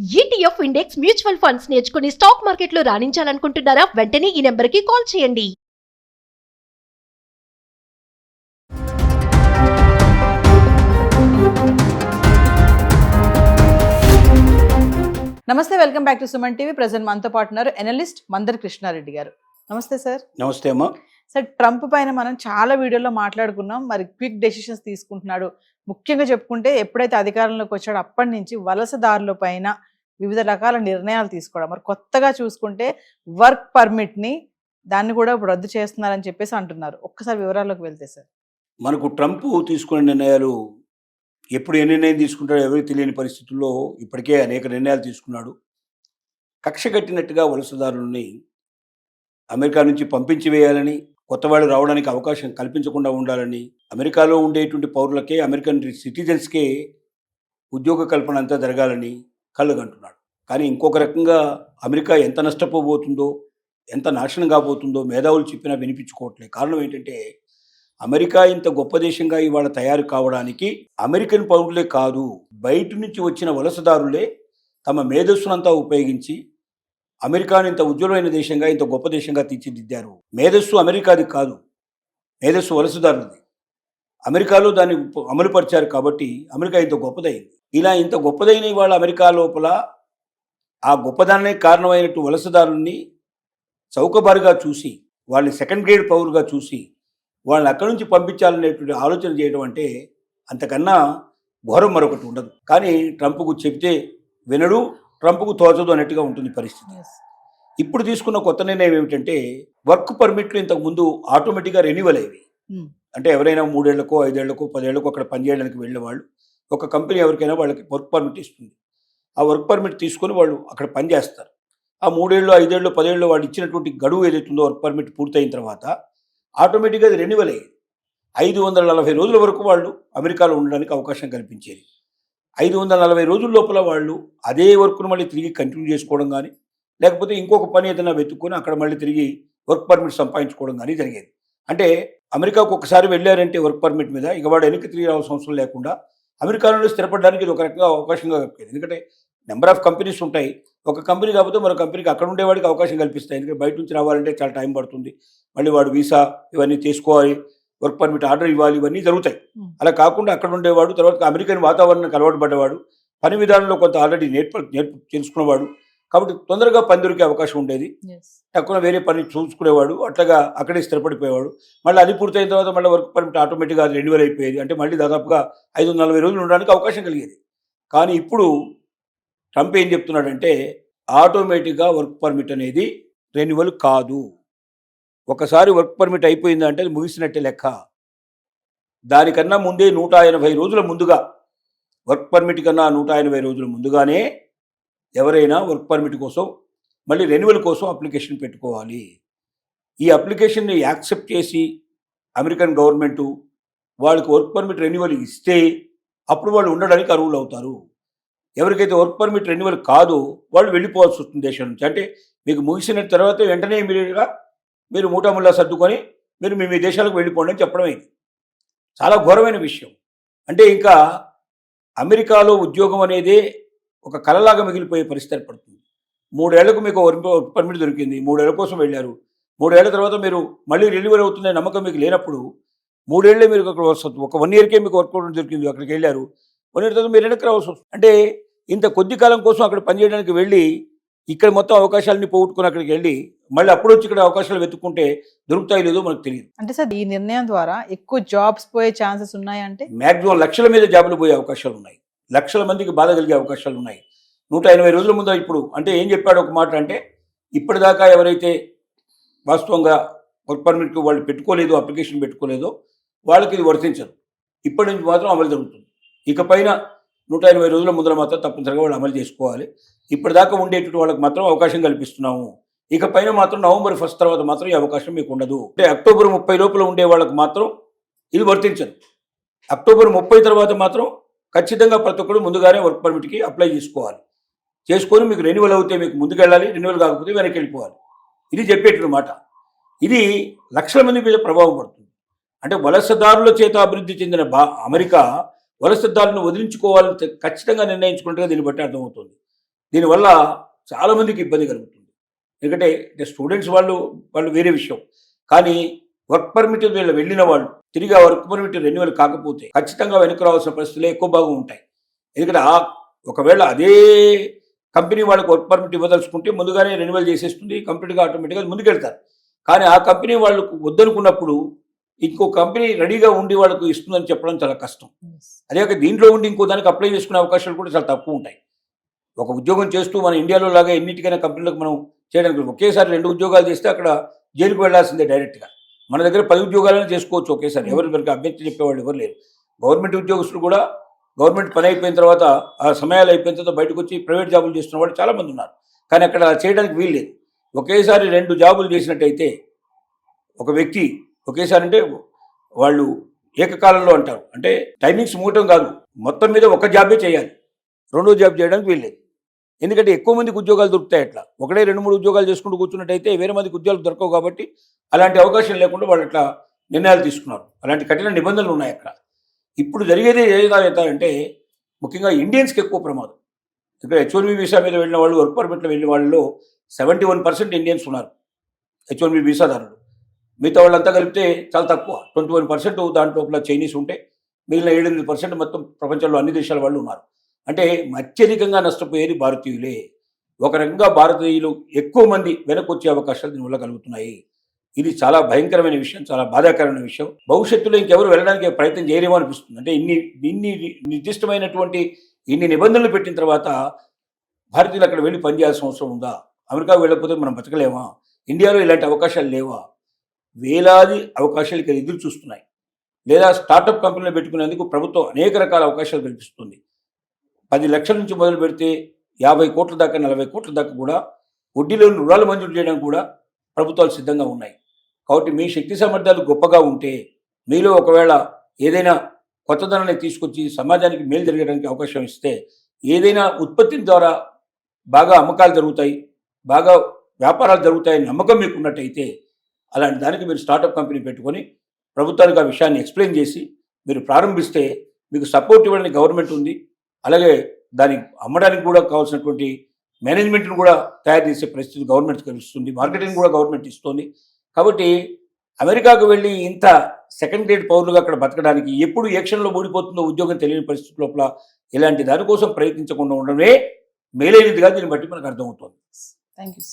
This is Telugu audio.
ఈటీఎఫ్ ఇండెక్స్ మ్యూచువల్ ఫండ్స్ నేర్చుకుని స్టాక్ మార్కెట్లో రాణించాలనుకుంటున్నారా? వెంటనే ఈ నెంబర్కి కాల్ చేయండి. నమస్తే welcome back to Suman TV. Present మనతో పాటు ఉన్నారు ఎనలిస్ట్ మందర్ కృష్ణారెడ్డి గారు. నమస్తే సార్ నమస్తే అమ్మా. సార్ ట్రంప్ పైన మనం చాలా వీడియోలో మాట్లాడుకున్నాం. మరి క్విక్ డెసిషన్స్ తీసుకుంటున్నాడు. ముఖ్యంగా చెప్పుకుంటే ఎప్పుడైతే అధికారంలోకి వచ్చాడో అప్పటి నుంచి వలసదారుల పైన వివిధ రకాల నిర్ణయాలు తీసుకోవడం. మరి కొత్తగా చూసుకుంటే వర్క్ పర్మిట్ని దాన్ని కూడా ఇప్పుడు రద్దు చేస్తున్నారని చెప్పేసి అంటున్నారు. ఒక్కసారి వివరాల్లోకి వెళ్తే సార్. మనకు ట్రంప్ తీసుకునే నిర్ణయాలు ఎప్పుడు ఏ నిర్ణయం తీసుకుంటాడో ఎవరికి తెలియని పరిస్థితుల్లో ఇప్పటికే అనేక నిర్ణయాలు తీసుకున్నాడు. కక్ష కట్టినట్టుగా వలసదారులని అమెరికా నుంచి పంపించి వేయాలని కొత్త వాళ్ళు రావడానికి అవకాశం కల్పించకుండా ఉండాలని అమెరికాలో ఉండేటువంటి పౌరులకే అమెరికన్ సిటిజన్స్కే ఉద్యోగ కల్పన అంతా జరగాలని కళ్ళగంటున్నాడు. కానీ ఇంకొక రకంగా అమెరికా ఎంత నష్టపోబోతుందో ఎంత నాశనం కాబోతుందో మేధావులు చెప్పినా వినిపించుకోవట్లేదు. కారణం ఏంటంటే అమెరికా ఇంత గొప్ప దేశంగా ఇవాళ తయారు కావడానికి అమెరికన్ పౌరులే కాదు బయట నుంచి వచ్చిన వలసదారులే తమ మేధస్సునంతా ఉపయోగించి అమెరికాను ఇంత ఉజ్వలమైన దేశంగా ఇంత గొప్ప దేశంగా తీర్చిదిద్దారు. మేధస్సు అమెరికాది కాదు మేధస్సు వలసదారులది. అమెరికాలో దాన్ని అమలుపరిచారు కాబట్టి అమెరికా ఇంత గొప్పదైంది. ఇలా ఇంత గొప్పదైన ఇవాళ అమెరికా లోపల ఆ గొప్పదానికి కారణమైనట్టు వలసదారుల్ని చౌకబారుగా చూసి వాళ్ళని సెకండ్ గ్రేడ్ పౌరుగా చూసి వాళ్ళని అక్కడి నుంచి పంపించాలనేటువంటి ఆలోచన చేయడం అంటే అంతకన్నా ఘోరం మరొకటి ఉండదు. కానీ ట్రంప్కు చెబితే వినడు ట్రంప్కు తోచదు అన్నట్టుగా ఉంటుంది పరిస్థితి. ఇప్పుడు తీసుకున్న కొత్త నిర్ణయం ఏమిటంటే వర్క్ పర్మిట్లు ఇంతకు ముందు ఆటోమేటిక్గా రెన్యువల్ అయ్యేవి Hmm. అంటే ఎవరైనా మూడేళ్ళకో ఐదేళ్ళకో పదేళ్ళకో అక్కడ పనిచేయడానికి వెళ్ళే వాళ్ళు ఒక కంపెనీ ఎవరికైనా వాళ్ళకి వర్క్ పర్మిట్ ఇస్తుంది. ఆ వర్క్ పర్మిట్ తీసుకొని వాళ్ళు అక్కడ పనిచేస్తారు ఆ మూడేళ్ళు ఐదేళ్ళు పదేళ్ళు వాళ్ళు ఇచ్చినటువంటి గడువు ఏదైతుందో వర్క్ పర్మిట్ పూర్తయిన తర్వాత ఆటోమేటిక్గా అది రెన్యువల్ అయ్యేది. ఐదు వందల నలభై రోజుల వరకు వాళ్ళు అమెరికాలో ఉండడానికి అవకాశం కల్పించేది. ఐదు వందల నలభై రోజుల లోపల వాళ్ళు అదే వర్క్ను మళ్ళీ తిరిగి కంటిన్యూ చేసుకోవడం కానీ లేకపోతే ఇంకొక పని ఏదైనా వెతుక్కొని అక్కడ మళ్ళీ తిరిగి వర్క్ పర్మిట్ సంపాదించుకోవడం కానీ జరిగేది. అంటే అమెరికాకు ఒకసారి వెళ్ళారంటే వర్క్ పర్మిట్ మీద ఇక వాడు వెనక్కి తిరిగి రావాల్సిన అవసరం లేకుండా అమెరికాలో స్థిరపడడానికి ఇది ఒక రకంగా అవకాశంగా కల్పింది ఎందుకంటే నెంబర్ ఆఫ్ కంపెనీస్ ఉంటాయి. ఒక కంపెనీ కాకపోతే మరో కంపెనీకి అక్కడ ఉండేవాడికి అవకాశం కల్పిస్తాయి. ఎందుకంటే బయట నుంచి రావాలంటే చాలా టైం పడుతుంది. మళ్ళీ వాడు వీసా ఇవన్నీ తీసుకోవాలి. వర్క్ పర్మిట్ ఆర్డర్ ఇవ్వాలి. ఇవన్నీ జరుగుతాయి. అలా కాకుండా అక్కడ ఉండేవాడు తర్వాత అమెరికన్ వాతావరణానికి అలవాటు పడ్డవాడు పని విధానంలో కొంత ఆల్రెడీ నేర్ప నేర్పు తెలుసుకున్నవాడు కాబట్టి తొందరగా పని దొరికే అవకాశం ఉండేది. తక్కువ వేరే పని చూసుకునేవాడు అట్లాగా అక్కడే స్థిరపడిపోయేవాడు. మళ్ళీ అది పూర్తయిన తర్వాత మళ్ళీ వర్క్ పర్మిట్ ఆటోమేటిక్గా అది రెన్యువల్ అయిపోయేది. అంటే మళ్ళీ దాదాపుగా ఐదు వందల నలభై రోజులు ఉండడానికి అవకాశం కలిగేది. కానీ ఇప్పుడు ట్రంప్ ఏం చెప్తున్నాడంటే ఆటోమేటిక్గా వర్క్ పర్మిట్ అనేది రెన్యువల్ కాదు. ఒకసారి వర్క్ పర్మిట్ అయిపోయిందంటే అది ముగిసినట్టే లెక్క. దానికన్నా ముందే నూట ఎనభై రోజుల ముందుగా వర్క్ పర్మిట్ కన్నా నూట ఎనభై రోజుల ముందుగానే ఎవరైనా వర్క్ పర్మిట్ కోసం మళ్ళీ రెన్యువల్ కోసం అప్లికేషన్ పెట్టుకోవాలి. ఈ అప్లికేషన్ని యాక్సెప్ట్ చేసి అమెరికన్ గవర్నమెంటు వాళ్ళకి వర్క్ పర్మిట్ రెన్యువల్ ఇస్తే అప్పుడు వాళ్ళు ఉండడానికి అర్హులు అవుతారు. ఎవరికైతే వర్క్ పర్మిట్ రెన్యువల్ కాదు వాళ్ళు వెళ్ళిపోవాల్సి వస్తుంది దేశం నుంచి. అంటే మీకు ముగిసిన తర్వాత వెంటనే ఇమీడియట్గా మీరు మూటాముల్లా సర్దుకొని మీరు మీ మీ దేశాలకు వెళ్ళిపోండి అని చెప్పడం అయింది చాలా ఘోరమైన విషయం. అంటే ఇంకా అమెరికాలో ఉద్యోగం అనేది ఒక కలలాగా మిగిలిపోయే పరిస్థితి ఏర్పడుతుంది. మూడేళ్ళకు మీకు పర్మిట్ దొరికింది. మూడేళ్ళ కోసం వెళ్ళారు. మూడేళ్ళ తర్వాత మీరు మళ్ళీ రెన్యువల్ అవుతుందనే నమ్మకం మీకు లేనప్పుడు మూడేళ్ళే మీరు అక్కడ వస్తుంది ఒక వన్ ఇయర్కే మీకు వర్క్ పర్మిట్ దొరికింది. అక్కడికి వెళ్ళారు. వన్ ఇయర్ తర్వాత మీరు వెనక్కి రావాల్సి వస్తుంది. అంటే ఇంత కొద్ది కాలం కోసం అక్కడ పనిచేయడానికి వెళ్ళి ఇక్కడ మొత్తం అవకాశాలని పోగొట్టుకుని అక్కడికి వెళ్ళి మళ్ళీ అప్పుడు వచ్చి ఇక్కడ అవకాశాలు వెతుక్కుంటే దొరుకుతాయి లేదో మనకు తెలియదు. అంటే సార్ ఈ నిర్ణయం ద్వారా ఎక్కువ జాబ్స్ పోయే ఛాన్సెస్ ఉన్నాయంటే మ్యాక్సిమం లక్షల మీద జాబులు పోయే అవకాశాలు ఉన్నాయి. లక్షల మందికి బాధ కలిగే అవకాశాలు ఉన్నాయి. నూట ఎనభై రోజుల ముందు ఇప్పుడు అంటే ఏం చెప్పాడు ఒక మాట అంటే ఇప్పటిదాకా ఎవరైతే వాస్తవంగా వర్క్ పర్మిట్కి వాళ్ళు పెట్టుకోలేదు అప్లికేషన్ పెట్టుకోలేదో వాళ్ళకి ఇది వర్తించదు. ఇప్పటి నుంచి మాత్రం అమలు జరుగుతుంది. ఇకపైన నూట ఎనభై రోజుల ముందర మాత్రం తప్పనిసరిగా వాళ్ళు అమలు చేసుకోవాలి. ఇప్పటిదాకా ఉండేటువంటి వాళ్ళకి మాత్రం అవకాశం కల్పిస్తున్నాము. ఇకపైన మాత్రం నవంబర్ ఫస్ట్ తర్వాత మాత్రం ఈ అవకాశం మీకు ఉండదు. అంటే అక్టోబర్ ముప్పై లోపల ఉండే వాళ్ళకి మాత్రం ఇది వర్తించదు. అక్టోబర్ ముప్పై తర్వాత మాత్రం ఖచ్చితంగా ప్రతి ఒక్కరు ముందుగానే వర్క్ పర్మిట్కి అప్లై చేసుకోవాలి. చేసుకొని మీకు రెన్యువల్ అవుతే మీకు ముందుకెళ్ళాలి రెన్యువల్ కాకపోతే వెనక్కి వెళ్ళిపోవాలి ఇది చెప్పేటమాట ఇది లక్షల మంది మీద ప్రభావం పడుతుంది. అంటే వలసదారుల చేత అభివృద్ధి చెందిన బా అమెరికా వలసదారులను వదిలించుకోవాలని ఖచ్చితంగా నిర్ణయించుకుంటే దీన్ని బట్టి అర్థమవుతుంది. దీనివల్ల చాలామందికి ఇబ్బంది కలుగుతుంది. ఎందుకంటే స్టూడెంట్స్ వాళ్ళు వాళ్ళు వేరే విషయం. కానీ వర్క్ పర్మిట్ వీళ్ళు వెళ్ళిన వాళ్ళు తిరిగి ఆ వర్క్ పర్మిట్ రెన్యువల్ కాకపోతే ఖచ్చితంగా వెనక్కి రావాల్సిన పరిస్థితులు ఎక్కువ భాగం ఉంటాయి. ఎందుకంటే ఆ ఒకవేళ అదే కంపెనీ వాళ్ళకి వర్క్ పర్మిట్ ఇవ్వదలుచుకుంటే ముందుగానే రెన్యువల్ చేసేస్తుంది కంప్లీట్గా ఆటోమేటిక్గా ముందుకెళ్తారు. కానీ ఆ కంపెనీ వాళ్ళకు వద్దనుకున్నప్పుడు ఇంకో కంపెనీ రెడీగా ఉండి వాళ్ళకు ఇస్తుందని చెప్పడం చాలా కష్టం. అదే దీంట్లో ఉండి ఇంకో దానికి అప్లై చేసుకునే అవకాశాలు కూడా చాలా తక్కువ ఉంటాయి. ఒక ఉద్యోగం చేస్తూ మన ఇండియాలో లాగా ఎన్నిటికైనా కంపెనీలకు మనం చేయడానికి ఒకేసారి రెండు ఉద్యోగాలు చేస్తే అక్కడ జైలుకు వెళ్ళాల్సిందే డైరెక్ట్గా. మన దగ్గర పది ఉద్యోగాలను చేసుకోవచ్చు ఒకేసారి. ఎవరు మనకి అభ్యర్థి చెప్పేవాళ్ళు ఎవరు లేరు. గవర్నమెంట్ ఉద్యోగస్తులు కూడా గవర్నమెంట్ పని అయిపోయిన తర్వాత ఆ సమయాలు అయిపోయిన తర్వాత బయటకు వచ్చి ప్రైవేట్ జాబులు చేస్తున్న వాళ్ళు చాలామంది ఉన్నారు. కానీ అక్కడ అలా చేయడానికి వీలు లేదు. ఒకేసారి రెండు జాబులు చేసినట్టయితే ఒక వ్యక్తి ఒకేసారి అంటే వాళ్ళు ఏకకాలంలో అంటారు. అంటే టైమింగ్స్ మూటం కాదు. మొత్తం మీద ఒక జాబే చేయాలి. రెండో జాబ్ చేయడానికి వీల్లేదు ఎందుకంటే ఎక్కువ మందికి ఉద్యోగాలు దొరుకుతాయి అట్లా. ఒకటే రెండు మూడు ఉద్యోగాలు చేసుకుంటూ కూర్చున్నట్టయితే వేరే మందికి ఉద్యోగాలు దొరకవు కాబట్టి అలాంటి అవకాశం లేకుండా వాళ్ళు అట్లా నిర్ణయాలు తీసుకున్నారు. అలాంటి కఠిన నిబంధనలు ఉన్నాయి అక్కడ. ఇప్పుడు జరిగేది ఏదైతే అంటే ముఖ్యంగా ఇండియన్స్కి ఎక్కువ ప్రమాదం. ఇక్కడ హెచ్ వన్ వీసా మీద వెళ్ళిన వాళ్ళు వర్క్ పర్మిట్లో వెళ్ళిన వాళ్ళలో సెవెంటీ వన్ పర్సెంట్ ఇండియన్స్ ఉన్నారు హెచ్ వన్ బి వీసాదారులు. మిగతా వాళ్ళంతా కలిపితే చాలా తక్కువ ట్వంటీ వన్ పర్సెంట్ దాంట్లో చైనీస్ ఉంటే మిగిలిన ఏడెనిమిది పర్సెంట్ మొత్తం ప్రపంచంలో అన్ని దేశాల వాళ్ళు ఉన్నారు. అంటే అత్యధికంగా నష్టపోయేది భారతీయులే. ఒక రకంగా భారతీయులు ఎక్కువ మంది వెనక్కి వచ్చే అవకాశాలు దీనివల్ల కలుగుతున్నాయి. ఇది చాలా భయంకరమైన విషయం చాలా బాధాకరమైన విషయం. భవిష్యత్తులో ఇంకెవరు వెళ్ళడానికి ప్రయత్నం చేయలేమో అనిపిస్తుంది. అంటే ఇన్ని ఇన్ని నిర్దిష్టమైనటువంటి ఇన్ని నిబంధనలు పెట్టిన తర్వాత భారతీయులు అక్కడ వెళ్ళి పనిచేయాల్సిన అవసరం ఉందా? అమెరికా వెళ్ళకపోతే మనం బతకలేమా? ఇండియాలో ఇలాంటి అవకాశాలు లేవా? వేలాది అవకాశాలు ఇక్కడ ఎదురు చూస్తున్నాయి. లేదా స్టార్టప్ కంపెనీలు పెట్టుకునేందుకు ప్రభుత్వం అనేక రకాల అవకాశాలు కల్పిస్తుంది. పది లక్షల నుంచి మొదలు పెడితే యాభై కోట్ల దాకా నలభై కోట్ల దాకా కూడా వడ్డీలో రుణాలు మంజూరు చేయడానికి కూడా ప్రభుత్వాలు సిద్ధంగా ఉన్నాయి. కాబట్టి మీ శక్తి సామర్థ్యాలు గొప్పగా ఉంటే మీలో ఒకవేళ ఏదైనా కొత్తదనాన్ని తీసుకొచ్చి సమాజానికి మేలు జరగడానికి అవకాశం ఇస్తే ఏదైనా ఉత్పత్తి ద్వారా బాగా అమ్మకాలు జరుగుతాయి బాగా వ్యాపారాలు జరుగుతాయని నమ్మకం మీకు ఉన్నట్టయితే అలాంటి దానికి మీరు స్టార్టప్ కంపెనీ పెట్టుకొని ప్రభుత్వానికి ఆ విషయాన్ని ఎక్స్ప్లెయిన్ చేసి మీరు ప్రారంభిస్తే మీకు సపోర్ట్ ఇవ్వడానికి గవర్నమెంట్ ఉంది. అలాగే దాన్ని అమ్మడానికి కూడా కావాల్సినటువంటి మేనేజ్మెంట్ను కూడా తయారు చేసే పరిస్థితి గవర్నమెంట్ కలుస్తుంది మార్కెటింగ్ కూడా గవర్నమెంట్ ఇస్తుంది. కాబట్టి అమెరికాకు వెళ్ళి ఇంత సెకండ్ గ్రేడ్ పౌరులుగా అక్కడ బతకడానికి ఎప్పుడు ఏ క్షణంలో ఉద్యోగం తెలియని పరిస్థితి లోపల ఇలాంటి దానికోసం ప్రయత్నించకుండా ఉండడమే మేలైనదిగా దీన్ని బట్టి మనకు అర్థమవుతుంది. Thank you